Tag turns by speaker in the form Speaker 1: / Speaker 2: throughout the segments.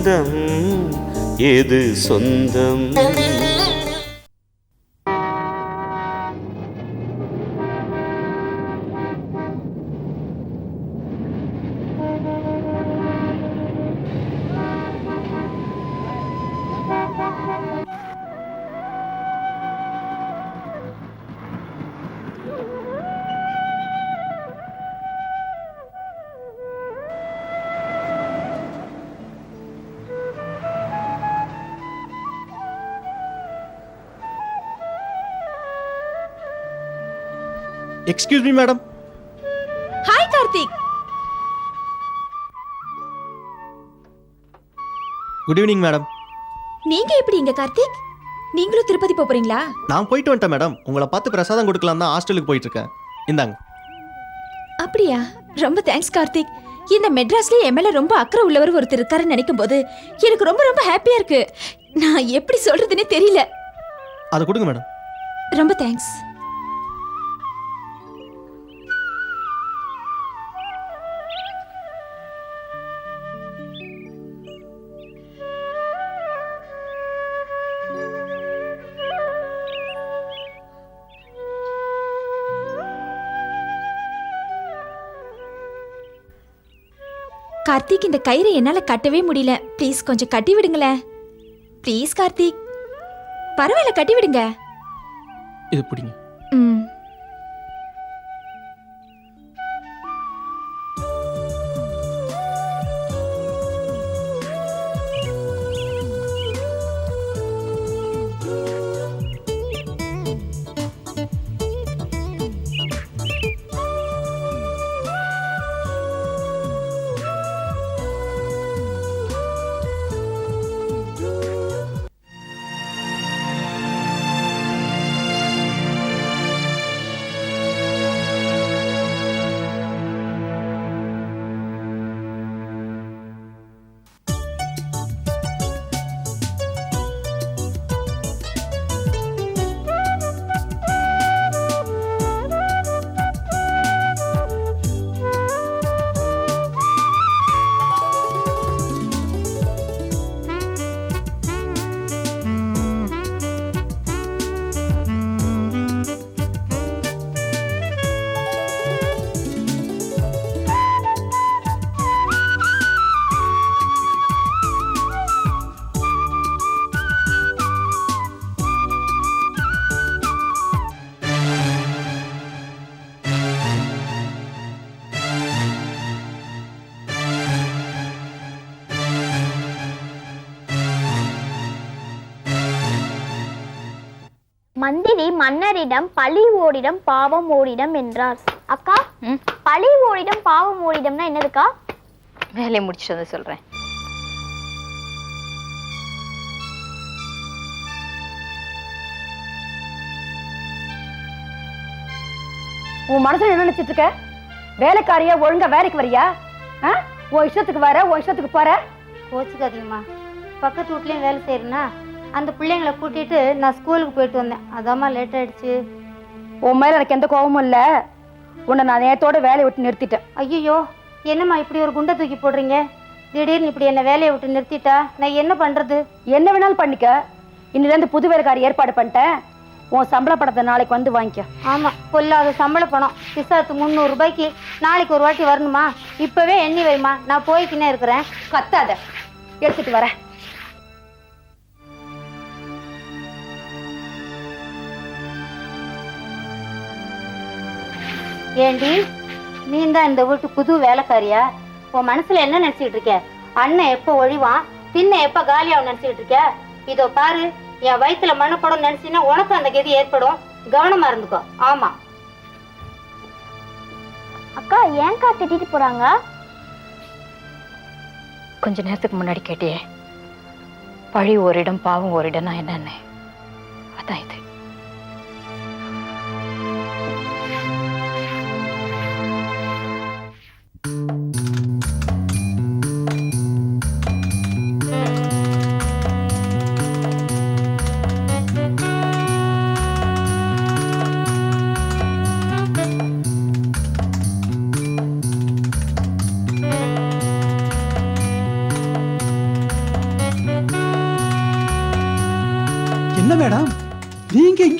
Speaker 1: சொந்தம் எது சொந்தம்?
Speaker 2: Excuse me madam
Speaker 3: hi Karthik
Speaker 2: good evening madam
Speaker 3: நீங்க எப்படி இங்க கார்த்திக் நீங்களும் திருப்பதி போப் போறீங்களா?
Speaker 2: நான் போயிட்டு வந்துட்டேன் மேடம் உங்களை பார்த்து பிரசாதம் கொடுக்கலாம் தான் ஹாஸ்டலுக்கு போயிட்டு இருக்கேன் இந்தாங்க.
Speaker 3: அப்படியா? ரொம்ப தேங்க்ஸ் கார்த்திக் இந்த மெட்ராஸ்லயே என் மேல ரொம்ப அக்கறை உள்ளவர் ஒருத்தர் இருக்காருன்னு நினைக்கும் போது எனக்கு ரொம்ப ரொம்ப ஹாப்பியா இருக்கு. நான் எப்படி சொல்றதுன்னே தெரியல.
Speaker 2: அதை கொடுங்க மேடம்
Speaker 3: ரொம்ப தேங்க்ஸ் கார்த்திக் இந்த கயிறை என்னால் கட்டவே முடியல. ப்ளீஸ் கொஞ்சம் கட்டி விடுங்களேன். ப்ளீஸ் கார்த்திக். பரவாயில்ல கட்டி விடுங்க.
Speaker 2: இது பிடிங்க.
Speaker 4: மந்திரி மன்னரிடம் பழி ஓடிடம் பாவம் ஓடிடம் என்றார். அக்கா பழி ஓடிடம் பாவம் ஓடிடம்னா என்னதுக்கா?
Speaker 5: வேலையை முடிச்சுட்டு வந்து சொல்றேன்.
Speaker 6: உன் மனசுல என்ன நினைச்சிட்டு இருக்க? வேலைக்காரியா ஒழுங்கா வேலைக்கு வரியா? உன் இஷ்டத்துக்கு வர உன் இஷ்டத்துக்கு போற?
Speaker 7: கோச்சுக்காதீங்கம்மா. பக்கத்து வீட்லேயும் வேலை செய்யறேன்னா அந்த பிள்ளைங்களை கூட்டிட்டு நான் ஸ்கூலுக்கு போயிட்டு வந்தேன். அதாம்மா லேட் ஆயிடுச்சு.
Speaker 6: உன் மேல எனக்கு எந்த கோபமும் இல்ல. உன்னை நான் நேத்தோட வேலையை விட்டு நிறுத்திட்டேன்.
Speaker 7: ஐயோ என்னம்மா இப்படி ஒரு குண்டை தூக்கி போடுறீங்க? திடீர்னு இப்படி என்ன வேலையை விட்டு நிறுத்திட்டா? நான் என்ன பண்றது?
Speaker 6: என்ன வேணாலும் பண்ணிக்க. இன்னில இருந்து புது வேலைக்காரி ஏற்பாடு பண்ணிட்டேன். உன் சம்பள பணத்தை நாளைக்கு வந்து வாங்கிக்க.
Speaker 7: ஆமா பொல்லாத சம்பள பணம். பிசாத்து முந்நூறு ரூபாய்க்கு நாளைக்கு ஒரு வாட்டி வரணுமா? இப்பவே எண்ணி வைமா நான் போய்க்கினே இருக்கிறேன்.
Speaker 6: கத்தாத. எடுத்துட்டு வரேன்.
Speaker 7: ஏண்டி நீ தான் இந்த வீட்டு புது வேலைக்காரியா? உன் மனசுல என்ன நினைச்சிட்டு இருக்க? அண்ணன் எப்போ ஒழிவான்? பின்ன எப்ப காலியாவும் நினைச்சிட்டு இருக்க? இதோ பாரு என் வயித்துல மண்ணு படம் நினைச்சின்னா உனக்கு அந்த கதி ஏற்படும். கவனமா இருந்துக்கோ. ஆமா.
Speaker 4: அக்கா ஏன்க்கா திட்டிட்டு போறாங்க?
Speaker 5: கொஞ்ச நேரத்துக்கு முன்னாடி கேட்டியே. பழி ஓரிடம் பாவம் ஓரிடம்னா என்னன்னு. அதான் இது.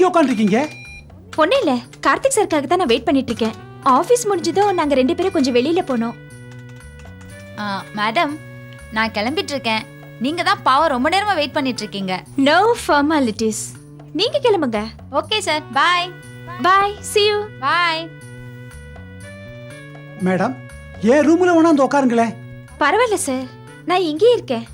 Speaker 8: உட்காந்துருக்கீங்க
Speaker 3: ஒன்றும் இல்லை. கார்த்திக் சாருக்காக தான் நான் வெயிட் பண்ணிட்டு இருக்கேன் ஆஃபீஸ் முடிஞ்சதும் நாங்கள் ரெண்டு பேரும் கொஞ்சம் வெளியில போனோம்.
Speaker 9: ஆ, மேடம் நான் கிளம்பிட்டு இருக்கேன் நீங்க தான் பாவம் ரொம்ப நேரமா வெயிட் பண்ணிட்டு இருக்கீங்க
Speaker 3: நோ ஃபார்மாலிட்டிஸ் நீங்க கிளம்புங்க.
Speaker 9: Okay sir bye
Speaker 3: bye see you.
Speaker 9: Bye
Speaker 8: madam ஏன் ரூம்ல வேணா வந்து உட்காருங்களேன்?
Speaker 3: பரவாயில்ல சார் நான் இங்கேயே இருக்கேன்.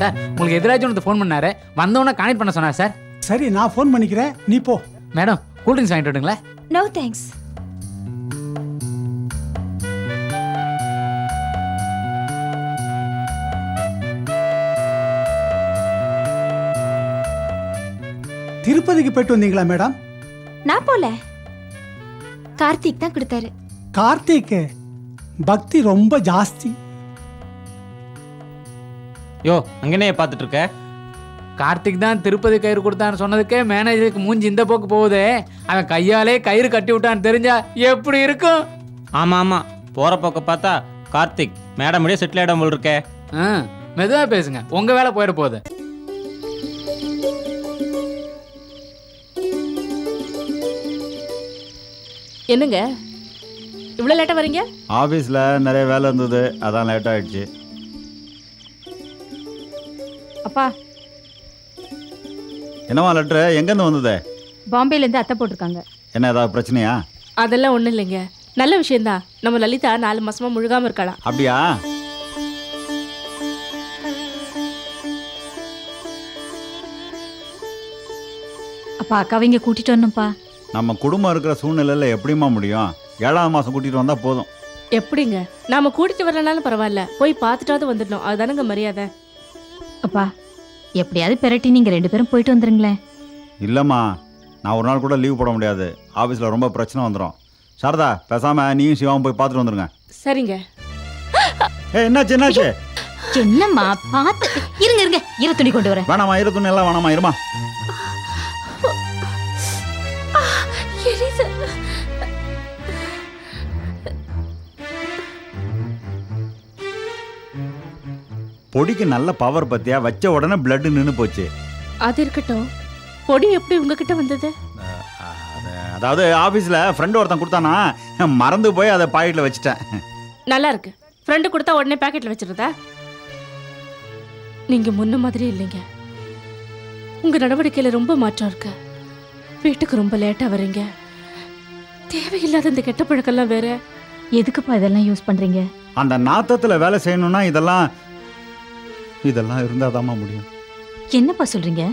Speaker 10: சார். உங்களுக்கு எதிராச்சும் ஒருத்தர் ஃபோன் பண்ணாரு. வந்தவொடனே கனெக்ட் பண்ண சொன்னார் சார்.
Speaker 8: சரி நான் ஃபோன் பண்ணிக்கிறேன். நீ போ.
Speaker 10: மேடம் கூல் ட்ரிங்க்ஸ் வாங்கிட்டு விட்டுங்களா
Speaker 3: நோ தேங்க்ஸ்
Speaker 8: திருப்பதிக்கு போயிட்டு வந்தீங்களா மேடம்?
Speaker 3: நான் போல. கார்த்திக் தான் கொடுத்தாரு.
Speaker 8: கார்த்திக் பக்தி ரொம்ப ஜாஸ்தி.
Speaker 2: யோ அங்கனே பார்த்துட்டு இருக்க
Speaker 10: கார்த்திக் தான் திருப்பதி கயிறு கொடுத்தான்னு சொன்னதுக்கே மேனேஜருக்கு மூஞ்சி இந்த போக்கு போகுதே. அவன் கையாலே கயிறு கட்டி விட்டான்னு தெரிஞ்சா எப்படி இருக்கும்?
Speaker 2: ஆமா ஆமா. போற போக்க பார்த்தா கார்த்திக் மேடம் முடிய செட்டில் ஆயிடும் போல் இருக்கே.
Speaker 10: ஆ மெதுவா பேசுங்க. உங்க வேலை போயிட போகுது.
Speaker 6: என்னங்க? இவ்வளவு லேட்டா வரீங்க?
Speaker 11: ஆஃபீஸில் நிறைய வேலை இருந்தது. அதான் லேட் ஆயிடுச்சு.
Speaker 6: அப்பா
Speaker 11: என்னவா லெட்ரு எங்கேருந்து வந்தது?
Speaker 6: பாம்பேல இருந்து அத்தை போட்டிருக்காங்க.
Speaker 11: என்ன ஏதாவது பிரச்சனையா?
Speaker 6: அதெல்லாம் ஒண்ணும் இல்லைங்க. நல்ல விஷயம்தான். நம்ம லலிதா நாலு மாசமா முழுகாம இருக்கலாம்
Speaker 11: அப்படியா?
Speaker 3: அப்பா அக்காவை இங்க கூட்டிட்டு வரணும்ப்பா.
Speaker 11: நம்ம குடும்பம் இருக்கிற சூழ்நிலையில் எப்படிம்மா முடியும்? ஏழாவது மாதம் கூட்டிகிட்டு வந்தால் போதும்.
Speaker 6: எப்படிங்க? நாம கூட்டிட்டு வரலனாலும் பரவாயில்ல. போய் பார்த்துட்டாவது வந்துடணும். அதுதானங்க மரியாதை.
Speaker 3: அப்பா எப்படியாவது பெரட்டி நீங்க ரெண்டு பேரும் போயிட்டு வந்துருங்களேன்.
Speaker 11: இல்லைம்மா நான் ஒரு நாள் கூட லீவ் போட முடியாது. ஆஃபீஸில் ரொம்ப பிரச்சனை வந்துடும் சாரதா பேசாமல் நீயும் சிவாவும் போய் பார்த்துட்டு வந்துருங்க.
Speaker 6: சரிங்க.
Speaker 11: ஏ என்னாச்சு என்னாச்சு?
Speaker 3: என்னம்மா பார்த்து இருங்க இருங்க. இரு துணி கொண்டு வரேன்.
Speaker 11: வேணாமா இரு துணி எல்லாம் வேணாமா இருமா. பொடிக்கு நல்ல பவர் பத்தியா? வச்ச உடனே blood நின்று போச்சு.
Speaker 6: அது இருக்கட்டும். பொடி எப்படி உங்ககிட்ட வந்தது?
Speaker 11: அது- அதாவது ஆஃபீஸில் ஃப்ரெண்டு ஒருத்தன் கொடுத்தானா? மறந்து போய் அதை பாக்கெட்டில் வச்சுட்டேன்.
Speaker 6: நல்லா இருக்கு. ஃப்ரெண்டு கொடுத்தா உடனே பாக்கெட்ல வச்சிருதா நீங்க முன்ன மாதிரி இல்லைங்க. உங்க நடவடிக்கையில ரொம்ப மாற்றம் இருக்கு. வீட்டுக்கு ரொம்ப லேட்டா வரீங்க. தேவையில்லாத இந்த கெட்ட பழக்கம்லாம் வேற.
Speaker 3: எதுக்குப்பா இதெல்லாம் யூஸ் பண்றீங்க?
Speaker 11: அந்த நாத்தத்தில் வேலை செய்யணும்னா இதெல்லாம் இதெல்லாம் இருந்தால் முடியும்.
Speaker 3: என்னப்பா சொல்றீங்க?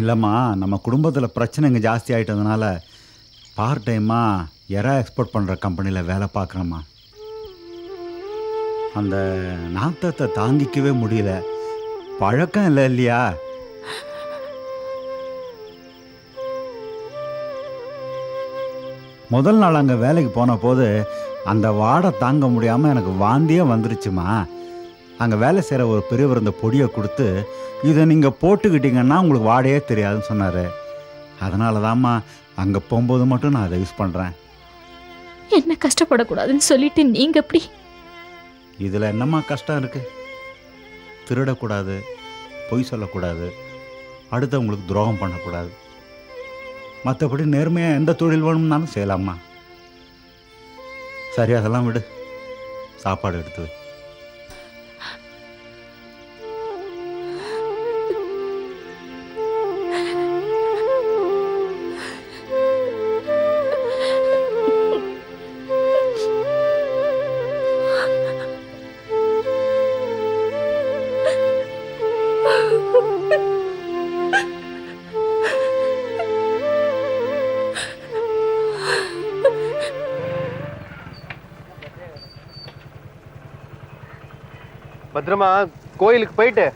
Speaker 11: இல்லைம்மா நம்ம குடும்பத்தில் பிரச்சனைங்க ஜாஸ்தி ஆகிட்டதுனால பார்ட் டைமாக எறா எக்ஸ்போர்ட் பண்ணுற கம்பெனியில் வேலை பார்க்குறேம்மா. அந்த நாத்தத்தை தாங்கிக்கவே முடியல. பழக்கம் இல்லை இல்லையா? முதல் நாள் அங்கே வேலைக்கு போன போது அந்த வாடை தாங்க முடியாமல் எனக்கு வாந்தியே வந்துருச்சுமா அங்கே வேலை செய்கிற ஒரு பெரியவர் இந்த பொடியை கொடுத்து இதை நீங்கள் போட்டுக்கிட்டீங்கன்னா உங்களுக்கு வாடையே தெரியாதுன்னு சொன்னார். அதனால தாம்மா அங்கே போகும்போது மட்டும் நான் அதை யூஸ் பண்ணுறேன்
Speaker 3: என்ன கஷ்டப்படக்கூடாதுன்னு சொல்லிட்டு நீங்க எப்படி?
Speaker 11: இதில் என்னம்மா கஷ்டம் இருக்குது திருடக்கூடாது பொய் சொல்லக்கூடாது அடுத்தவங்களுக்கு துரோகம் பண்ணக்கூடாது. மற்றபடி நேர்மையாக எந்த தொழில் வேணும்னாலும் செய்யலாம்மா. சரி அதெல்லாம் விடு. சாப்பாடு எடுத்து வை.
Speaker 12: பத்திரமா கோயிலுக்கு போயிட்டு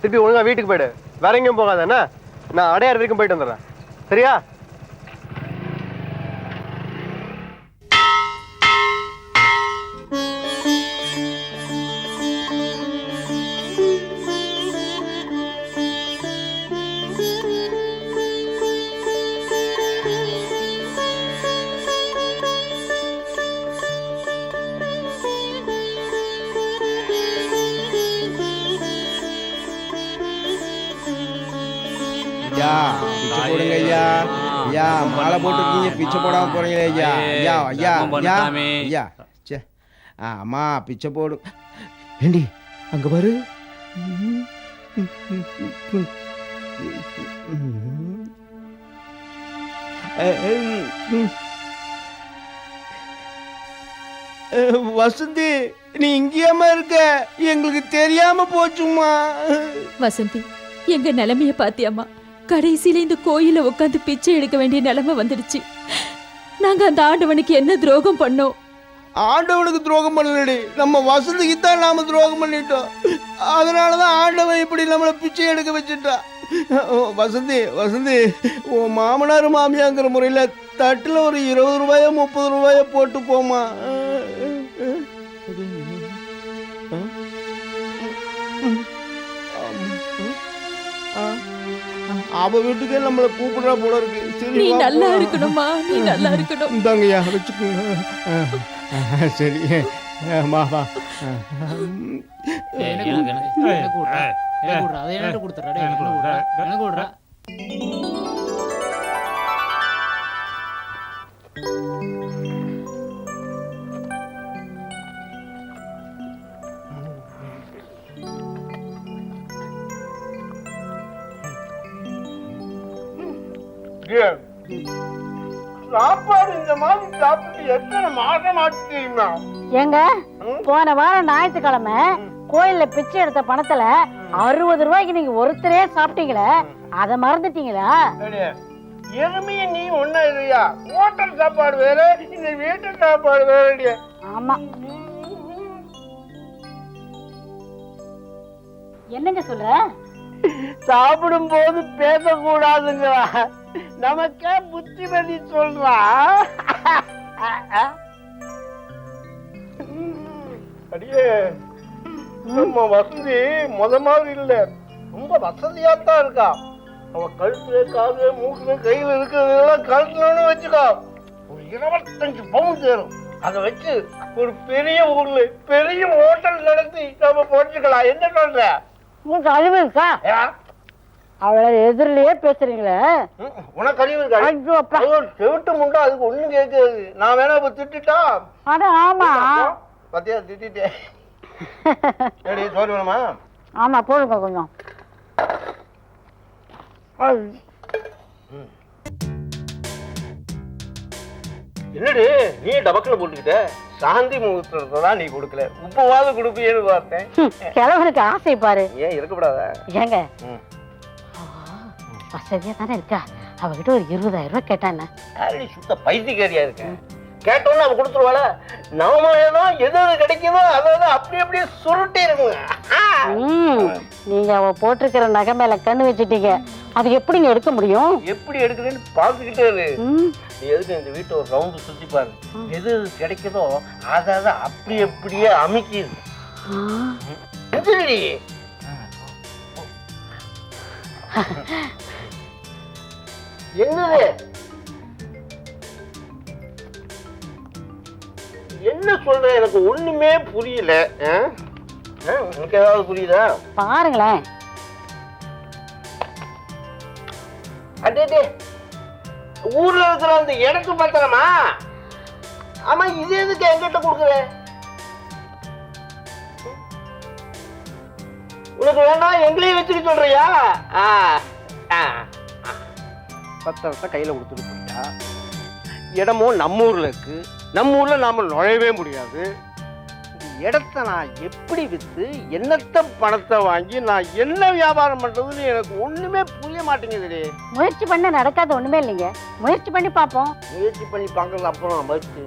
Speaker 12: திருப்பி ஒழுங்கா வீட்டுக்கு போயிடு. வேற எங்கேயும் போகாத என்ன? நான் அடையார் வரைக்கும் போயிட்டு வந்துடுறேன். சரியா?
Speaker 13: ஐயா பிச்சை போடுங்க ஐயா. ஐயா மாலை போட்டுருக்கீங்க பிச்சை போடாம போறீங்களே ஐயா. ஐயா ஐயா ஐயா ஐயா. சே அம்மா பிச்சை போடு. ஏண்டி அங்க பாரு. வசந்தி நீ இங்கேயாம இருக்க? எங்களுக்கு தெரியாம போச்சுமா
Speaker 14: வசந்தி எங்க நிலைமைய பாத்தியாமா கடைசியில இந்த கோயில உட்காந்து பிச்சை எடுக்க வேண்டிய நிலைமை வந்துடுச்சு. நாங்க அந்த ஆண்டவனுக்கு என்ன துரோகம் பண்ணோம்?
Speaker 13: ஆண்டவனுக்கு துரோகம் பண்ணலடி. நம்ம வசதிக்கு தான் நாம துரோகம் பண்ணிட்டோம். அதனாலதான் ஆண்டவன் இப்படி நம்மளை பிச்சை எடுக்க வச்சுட்டா ஓ, வசந்தி வசந்தி உன் மாமனார் மாமியாங்கிற முறையில் தட்டில் ஒரு இருபது ரூபாயோ முப்பது ரூபாயோ போட்டு போமா அவ வீட்டுக்கே நம்மளை கூப்பிடுறா போல இருக்கு. சரி
Speaker 14: நீ நல்லா. இருக்கணுமா நீ நல்லா இருக்கணும்.
Speaker 13: இந்தாங்கய்யா வச்சுக்கோங்க. சரி. வா வா.
Speaker 15: எனக்கு எனக்கு விட்றா எனக்கு விட்றா
Speaker 13: சாப்பிட்டு எத்தனை மாசம் ஆச்சு தெரியுமா
Speaker 16: ஏங்க போன வாரம் ஞாயிற்றுக்கிழமை கோயில்ல பிச்சை எடுத்த பணத்துல அறுபது ரூபாய்க்கு நீங்க ஒருத்தரே சாப்பிட்டீங்களே அதை மறந்துட்டீங்களா?
Speaker 13: எருமைய நீ ஒண்ணா இல்லையா ஹோட்டல் சாப்பாடு வேற இந்த வீட்டு சாப்பாடு வேற.
Speaker 16: ஆமா. என்னங்க சொல்ற?
Speaker 13: சாப்பிடும் போது பேசக்கூடாதுங்க. நமக்கே புத்திமதி சொல்றா. அடியே நம்ம வசதி முத மாதிரி இல்ல. ரொம்ப வசதியா தான் இருக்கா. அவ கழுத்துல காது மூக்குல கையில இருக்கிறதெல்லாம் கழுத்துலன்னு வச்சுக்கோ. ஒரு இருபத்தஞ்சு பவுன் சேரும் அதை வச்சு ஒரு பெரிய ஊர்ல பெரிய ஹோட்டல் நடத்தி நம்ம போட்டுக்கலாம். என்ன சொல்ற?
Speaker 16: உங்களுக்கு அறிவு இருக்கா? அவளை எதிரிலேயே பேசுறீங்களே?
Speaker 13: உனக்கு அறிவு இருக்கா? செவிட்டு முண்டா அதுக்கு ஒண்ணும் கேட்காது. நான் வேணா இப்ப திட்டுட்டா?
Speaker 16: அட ஆமா.
Speaker 13: பத்தியா திட்டிட்டேன் ஏடி சோறு வேணுமா?
Speaker 16: ஆமா போடுங்க கொஞ்சம்.
Speaker 13: என்னடி நீ டபக்குல போட்டுக்கிட்ட? சாந்தி முகூர்த்தத்தை தான் நீ கொடுக்கல. உப்பவாது கொடுப்பியேன்னு பார்த்தேன்.
Speaker 16: கிழவனுக்கு ஆசை பாரு.
Speaker 13: ஏன் இருக்கப்படாத?
Speaker 16: ஏங்க
Speaker 13: ம்.
Speaker 16: வசதியா தானே இருக்கா? அவகிட்ட ஒரு இருபதாயிரம் ரூபாய் கேட்டானே?
Speaker 13: யாரடி சுத்த பைத்தியக்காரியா இருக்கேன் கேட்டோன்னு அவ கொடுத்துருவாள? நாம ஏதோ எது எது கிடைக்குதோ அதை அதை அப்படி அப்படியே சுருட்டி இருக்குங்க
Speaker 16: நீங்க அவ போட்டிருக்கிற நகை மேல கண்ணு வச்சிட்டீங்க. அது எப்படிங்க எடுக்க முடியும்?
Speaker 13: எப்படி எடுக்குதுன்னு பார்த்துக்கிட்டே இரு. நீ எதுக்கு இந்த வீட்டை ஒரு ரவுண்டு சுத்தி பாரு. எது எது கிடைக்குதோ அதை அதை அப்படி அப்படியே அமைக்கிது
Speaker 16: ஆ,
Speaker 13: எந்திரடி. என்னது? என்ன சொல்ற? எனக்கு ஒண்ணுமே புரியல. உனக்கு ஏதாவது புரியுதா?
Speaker 16: பாருங்களேன்.
Speaker 13: அடே ஊர்ல இருக்கிற அந்த எனக்கு பத்திரமா? ஆமா இது எதுக்கு என்கிட்ட கொடுக்குற? உனக்கு வேணாம் எங்களையும் வச்சுக்க சொல்றியா? ஆ, ஆ, பத்திரத்தை கையில கொடுத்துட்டு போயிட்டா. இடமும் நம்ம ஊர்ல இருக்கு. நம்ம ஊர்ல நாம நுழையவே முடியாது. இந்த இடத்த நான் எப்படி வித்து என்னத்த பணத்தை வாங்கி நான் என்ன வியாபாரம் பண்றதுன்னு எனக்கு ஒண்ணுமே புரிய மாட்டேங்குதுடி.
Speaker 16: முயற்சி பண்ண நடக்காத ஒண்ணுமே இல்லைங்க. முயற்சி பண்ணி பார்ப்போம்.
Speaker 13: முயற்சி பண்ணி பார்க்கறது அப்புறம் பஸ்ஸு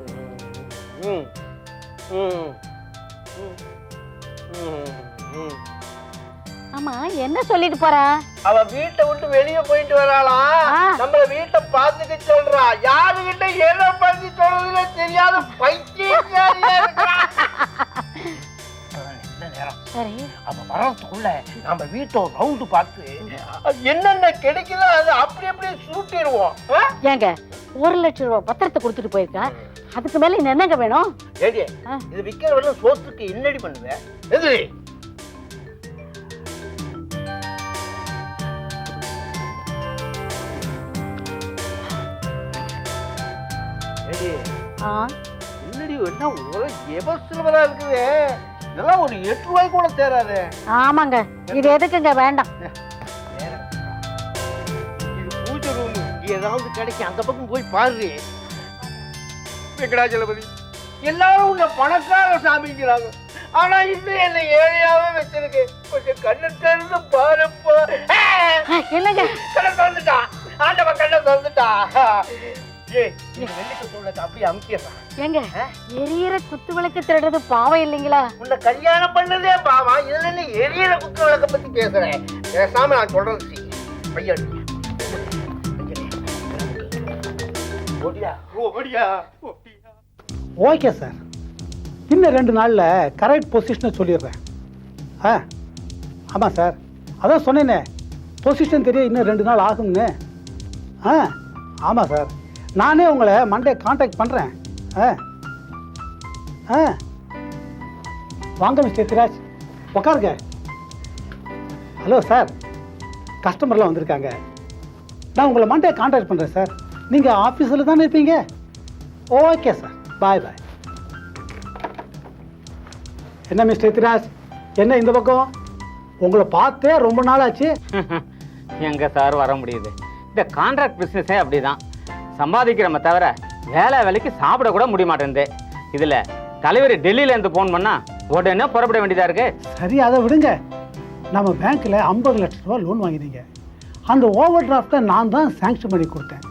Speaker 13: ம். ம். ம். ம். ம்.
Speaker 16: ஆமா என்ன சொல்லிட்டு போறா?
Speaker 13: அவ வீட்டை விட்டு வெளியே போயிட்டு வராளாம். நம்மள வீட்டை பார்த்துக்க சொல்றா. யாருகிட்ட என்ன பத்தி சொல்றதுன்னு தெரியாத நேரம்?
Speaker 16: சரி.
Speaker 13: அவ வர்றதுக்குள்ள நம்ம வீட்டை ரவுண்டு பார்த்து என்னென்ன கிடைக்குதோ அது அப்படி அப்படியே சுருட்டிடுவோம்?
Speaker 16: ஏங்க ஒரு லட்சம் ரூபாய் பத்திரத்தை கொடுத்துட்டு போயிருக்கா. அதுக்கு மேல இன்னும் என்னங்க வேணும்?
Speaker 13: ஏடி. இது வரலும் சோத்துக்கு என்னடி பண்ணுவேன் எதிரி என்னடி என்ன ஒரு எப சில்வரா இருக்குது. இதெல்லாம் ஒரு எட்டு ரூபாய் கூட தேராது
Speaker 7: ஆமாங்க. இது எதுக்குங்க? வேண்டாம்.
Speaker 13: இது பூஜை ரூம் ஏதாவது கிடைக்கும் அந்த பக்கம் போய் பாரு. வெங்கடாச்சலபதி எல்லாரும் உன்னை பணக்கார சாமிங்கிறாங்க. ஆனா இன்னும் என்ன ஏழையாவே வச்சிருக்கு. கொஞ்சம் கண்ணை திறந்து பாருப்பா.
Speaker 7: என்னங்க?
Speaker 13: கண்ணை திறந்துட்டான் ஆண்டவன் கண்ணை திறந்துட்டான் ஏய் இந்த வெள்ளிக்கத்தோட அப்படியே அமுக்கிடுறான்
Speaker 7: ஏங்க எரியற குத்து விளக்கு திருடுறது பாவம் இல்லைங்களா?
Speaker 13: உன்னை கல்யாணம் பண்ணதே பாவா இதுல என்ன எரியற குத்து விளக்க பத்தி பேசுறேன் பேசாம நான் சொல்றது ஓடியா? ஓடியா?
Speaker 8: Okay sir. இன்னும் ரெண்டு நாளில் கரெக்ட் பொசிஷனை சொல்லிடுறேன். ஆ? ஆமாம் சார். அதான் சொன்னேனே பொசிஷன் தெரிய இன்னும் ரெண்டு நாள் ஆகும்னு? ஆ? ஆமாம் சார். நானே உங்களை மண்டே காண்டாக்ட் பண்ணுறேன் ஆ? ஆ? வாங்க மிஸ்டர் எத்திராஜ் உட்காருங்க. ஹலோ சார் கஸ்டமர்லாம் வந்திருக்காங்க. நான் உங்களை மண்டே காண்டாக்ட் பண்ணுறேன் சார் நீங்கள் ஆஃபீஸில் தானே இருப்பீங்க? ஓகே சார் பாய் பாய் என்ன மிஸ்டர் எத்திராஜ் என்ன இந்த பக்கம்? உங்களை பார்த்தே ரொம்ப நாள் ஆச்சு
Speaker 17: எங்கே சார் வர முடியுது. இந்த கான்ட்ராக்ட் பிஸ்னஸே அப்படிதான். சம்பாதிக்கிறோமே தவிர வேலை வேலைக்கு சாப்பிட கூட முடிய மாட்டேங்குது. இதுல தலைவர் டெல்லியில இருந்து ஃபோன் பண்ணா உடனே புறப்பட வேண்டியதா இருக்கு.
Speaker 8: சரி அதை விடுங்க. நம்ம பேங்க்கில் ஐம்பது லட்ச ரூபா லோன் வாங்கினீங்க. அந்த ஓவர் டிராஃப்டை நான் தான் சாங்ஷன் பண்ணி கொடுத்தேன்.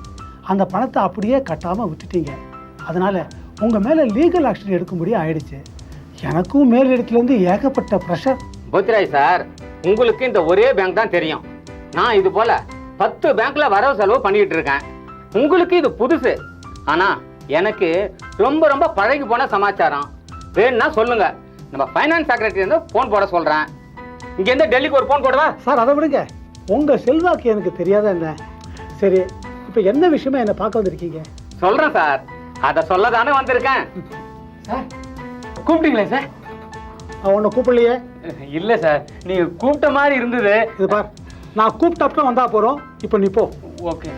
Speaker 8: அந்த பணத்தை அப்படியே கட்டாமல் விட்டுட்டீங்க. அதனால் உங்கள் மேலே லீகல் ஆக்ஷன் எடுக்கும்படி ஆயிடுச்சு. எனக்கும் மேல் இடத்துலேருந்து ஏகப்பட்ட ப்ரெஷர்
Speaker 17: போத்திராய் சார் உங்களுக்கு இந்த ஒரே பேங்க் தான் தெரியும். நான் இது போல பத்து பேங்க்ல வரவு செலவு பண்ணிட்டு இருக்கேன். உங்களுக்கு இது புதுசு. ஆனா எனக்கு ரொம்ப ரொம்ப பழகி போன சமாச்சாரம். வேணும்னா சொல்லுங்க. நம்ம ஃபைனான்ஸ் செக்ரட்டரி இருந்து ஃபோன் போட சொல்றேன். இங்க இருந்து டெல்லிக்கு ஒரு ஃபோன் போடவா?
Speaker 8: சார் அதை விடுங்க. உங்கள் செல்வாக்கு எனக்கு தெரியாத என்ன? சரி இப்போ என்ன விஷயமா என்னை பார்க்க வந்திருக்கீங்க?
Speaker 17: சொல்றேன் சார். அத சொல்ல தானே வந்திருக்கேன் கூப்பிட்டீங்களே சார்?
Speaker 8: உன்னை கூப்பிடலையே?
Speaker 17: இல்ல சார். நீங்க கூப்பிட்ட மாதிரி இருந்தது.
Speaker 8: இது பார் நான் கூப்பிட்டப்ப வந்தா போகிறோம் இப்போ நீ போ.
Speaker 17: ஓகே.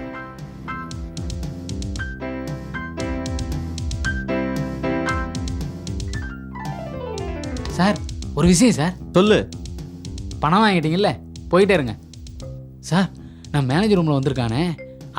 Speaker 10: சார் ஒரு விஷயம் சார்.
Speaker 2: சொல்லு.
Speaker 10: பணம் வாங்கிட்டீங்கல்ல போயிட்டே இருங்க. சார் நான் மேனேஜர் ரூமில் வந்திருக்கானே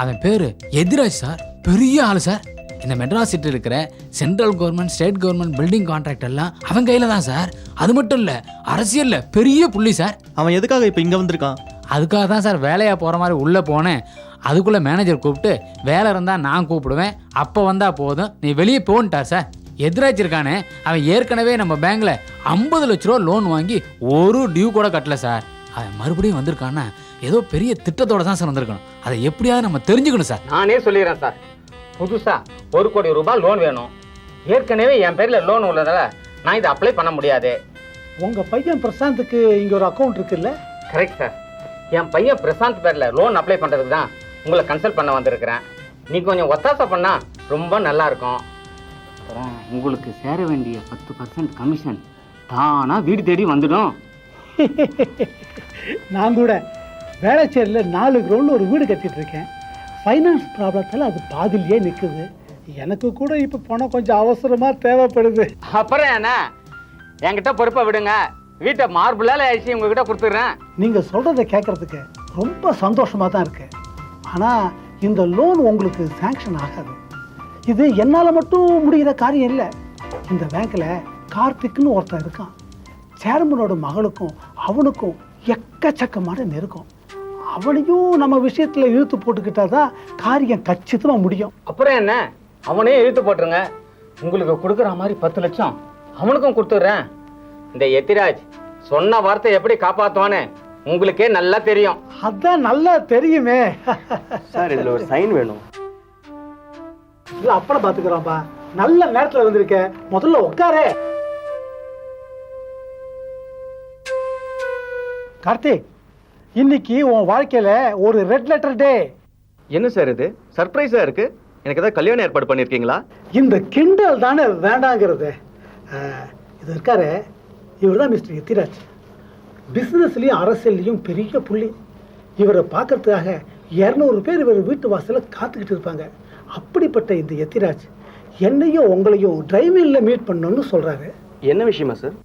Speaker 10: அவன் பேர் எதிராஜ் சார் பெரிய ஆள் சார். இந்த மெட்ராஸ் சிட்டி இருக்கிற central government state government building contract எல்லாம் அவன் கையில் தான் சார். அது மட்டும் இல்லை அரசியலில் பெரிய புள்ளி சார்.
Speaker 2: அவன் எதுக்காக இப்போ இங்கே வந்திருக்கான்?
Speaker 10: அதுக்காக தான் சார் வேலையாக போகிற மாதிரி உள்ளே போனேன். அதுக்குள்ளே மேனேஜர் கூப்பிட்டு வேலை இருந்தால் நான் கூப்பிடுவேன் அப்போ வந்தால் போதும் நீ வெளியே போன்ட்டார் சார். எதிராச்சு இருக்கானே அவன் ஏற்கனவே நம்ம பேங்க்ல ஐம்பது லட்ச ரூபா லோன் வாங்கி ஒரு டியூ கூட கட்டல சார். அவன் மறுபடியும் வந்திருக்கான்னா ஏதோ பெரிய திட்டத்தோட தான் சார் வந்திருக்கணும். அதை எப்படியாவது நம்ம தெரிஞ்சுக்கணும் சார்.
Speaker 17: நானே சொல்லிடுறேன் சார். புதுசா ஒரு கோடி ரூபாய் லோன் வேணும். ஏற்கனவே என் பேர்ல லோன் உள்ளதால நான் இதை அப்ளை பண்ண முடியாது.
Speaker 8: உங்கள் பையன் பிரசாந்துக்கு இங்கே ஒரு அக்கௌண்ட் இருக்குல்ல?
Speaker 17: கரெக்ட் சார் என் பையன் பிரசாந்த் பேர்ல லோன் அப்ளை பண்றதுக்கு தான் உங்களை கன்சல்ட் பண்ண வந்திருக்கிறேன். நீ கொஞ்சம் ஒத்தாசை பண்ணா ரொம்ப நல்லா இருக்கும். அப்புறம் உங்களுக்கு சேர வேண்டிய பத்து பர்சன்ட் கமிஷன் தானா வீடு தேடி வந்துடும்.
Speaker 8: நான் கூட வேளச்சேரியில் நாலு கிரவுண்டில் ஒரு வீடு கட்டிட்டு இருக்கேன். ஃபைனான்ஸ் ப்ராப்ளத்தில் அது பாதியிலேயே நிற்குது எனக்கு கூட இப்போ பணம் கொஞ்சம் அவசரமாக தேவைப்படுது.
Speaker 17: அப்புறம் என்ன? என்கிட்ட பொறுப்பை விடுங்க. வீட்டை மார்பிளால அழிச்சு உங்ககிட்ட கொடுத்துட்றேன்
Speaker 8: நீங்கள் சொல்கிறத கேட்குறதுக்கு ரொம்ப சந்தோஷமாக தான் இருக்கு. ஆனால் இந்த லோன் உங்களுக்கு சேங்ஷன் ஆகாது. இது என்னால் மட்டும் முடிகிற காரியம் இல்லை. இந்த பேங்க்கில் கார்த்திக்னு ஒருத்தன் இருக்கான். சேர்மனோட மகளுக்கும் அவனுக்கும் எக்கச்சக்கமான நெருக்கம். அவனையும் நம்ம விஷயத்தில் இழுத்து போட்டுக்கிட்டா தான் காரியம் கச்சிதமாக முடியும்.
Speaker 17: அப்புறம் என்ன? அவனே இழுத்து போட்டுருங்க. உங்களுக்கு கொடுக்குற மாதிரி பத்து லட்சம் அவனுக்கும் கொடுத்துட்றேன். இந்த எத்திராஜ் சொன்ன வார்த்தை எப்படி காப்பாத்துவான்னு உங்களுக்கே நல்லா தெரியும்.
Speaker 8: அதான் நல்லா தெரியுமே.
Speaker 12: சார் இதுல ஒரு சைன் வேணும்.
Speaker 8: இல்லை அப்புறம் பார்த்துக்கிறோம்ப்பா நல்ல நேரத்தில் வந்திருக்க. முதல்ல உட்காரே. கார்த்திக் இன்னைக்கு உன் வாழ்க்கையில ஒரு ரெட் லெட்டர் டே
Speaker 12: என்ன சார் இது? சர்ப்ரைஸா இருக்கு? எனக்கு ஏதாவது கல்யாணம் ஏற்பாடு பண்ணிருக்கீங்களா?
Speaker 8: இந்த கிண்டல் தானே வேண்டாங்கிறது. இது இருக்காரு. இவர் தான் மிஸ்டர் எத்திராஜ் பிஸ்னஸ்லையும் அரசியல்லையும் பெரிய புள்ளி. இவரை பார்க்கறதுக்காக இரநூறு பேர் இவர் வீட்டு வாசலில் காத்துக்கிட்டு இருப்பாங்க. அப்படிப்பட்ட இந்த எத்திராஜ் என்னையும் உங்களையும் டிரைவிங்ல மீட் பண்ணணும்னு சொல்றாரு.
Speaker 12: என்ன விஷயமா சார்